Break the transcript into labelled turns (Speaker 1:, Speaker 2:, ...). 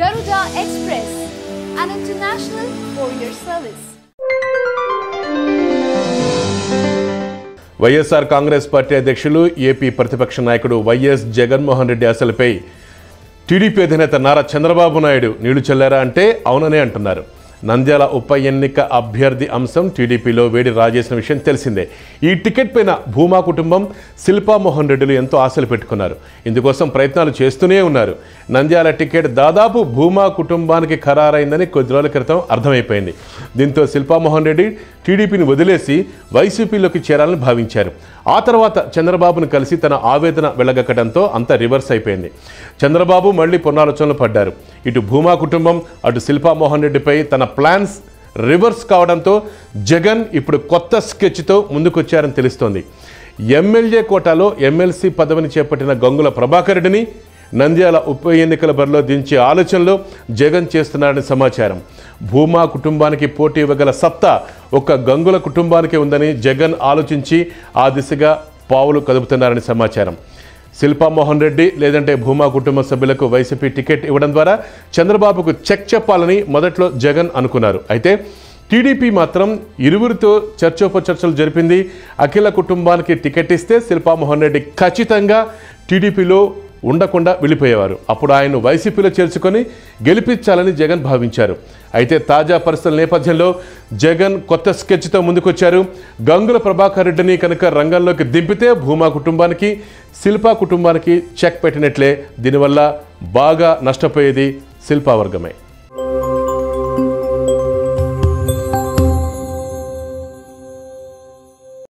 Speaker 1: Garuda Express, an international courier service.
Speaker 2: YSR Congress party అధ్యక్షులు AP ప్రతిపక్ష నాయకుడు YS Jaganmohan Reddy అసలుపై టీడీపీ అధినేత నారా చంద్రబాబు నాయుడు నీళ్ళు చల్లారా అంటే అవుననే అంటున్నారు నంద్యాల ఉప ఎన్నిక అభ్యర్థి అంశం టీడీపీలో వేడి రాజేసిన విషయం తెలిసిందే. ఈ టికెట్ పైన భూమా కుటుంబం శిల్పా మోహన్ రెడ్డిలు ఎంతో ఆశలు పెట్టుకున్నారు. ఇందుకోసం ప్రయత్నాలు చేస్తూనే ఉన్నారు. నంద్యాల టికెట్ దాదాపు భూమా కుటుంబానికి ఖరారైందని కొద్ది రోజుల క్రితం అర్థమైపోయింది. దీంతో శిల్పా మోహన్ రెడ్డి టీడీపీని వదిలేసి వైసీపీలోకి చేరాలని భావించారు. ఆ తర్వాత చంద్రబాబును కలిసి తన ఆవేదన వెళ్ళగక్కడంతో అంతా రివర్స్ అయిపోయింది. చంద్రబాబు మళ్ళీ పునరాలోచనలు పడ్డారు. ఇటు భూమా కుటుంబం అటు శిల్పామోహన్ రెడ్డిపై తన ప్లాన్స్ రివర్స్ కావడంతో జగన్ ఇప్పుడు కొత్త స్కెచ్తో ముందుకొచ్చారని తెలుస్తోంది. ఎమ్మెల్యే కోటాలో ఎమ్మెల్సీ పదవిని చేపట్టిన గంగుల ప్రభాకర్ రెడ్డిని నంద్యాల ఉప ఎన్నికల బరిలో దించే ఆలోచనలో జగన్ చేస్తున్నారని సమాచారం. భూమా కుటుంబానికి పోటీ ఇవ్వగల సత్తా ఒక్క గంగుల కుటుంబానికి ఉందని జగన్ ఆలోచించి ఆ దిశగా పావులు కదుపుతున్నారని సమాచారం. శిల్పా మోహన్ రెడ్డి లేదంటే భూమా కుటుంబ సభ్యులకు వైసీపీ టికెట్ ఇవ్వడం ద్వారా చంద్రబాబుకు చెక్ చెప్పాలని మొదట్లో జగన్ అనుకున్నారు. అయితే టీడీపీ మాత్రం ఇరువురితో చర్చోపచర్చలు జరిపింది. అఖిల కుటుంబానికి టికెట్ ఇస్తే శిల్పా మోహన్ రెడ్డి ఖచ్చితంగా టీడీపీలో ఉండకుండా వెళ్ళిపోయేవారు. అప్పుడు ఆయన్ను వైసీపీలో చేర్చుకొని గెలిపించాలని జగన్ భావించారు. అయితే తాజా పరిస్థితుల నేపథ్యంలో జగన్ కొత్త స్కెచ్తో ముందుకొచ్చారు. గంగుల ప్రభాకర్ రెడ్డిని కనుక రంగంలోకి దింపితే భూమా కుటుంబానికి శిల్పా కుటుంబానికి చెక్ పెట్టినట్లే. దీనివల్ల బాగా నష్టపోయేది శిల్పా వర్గమే.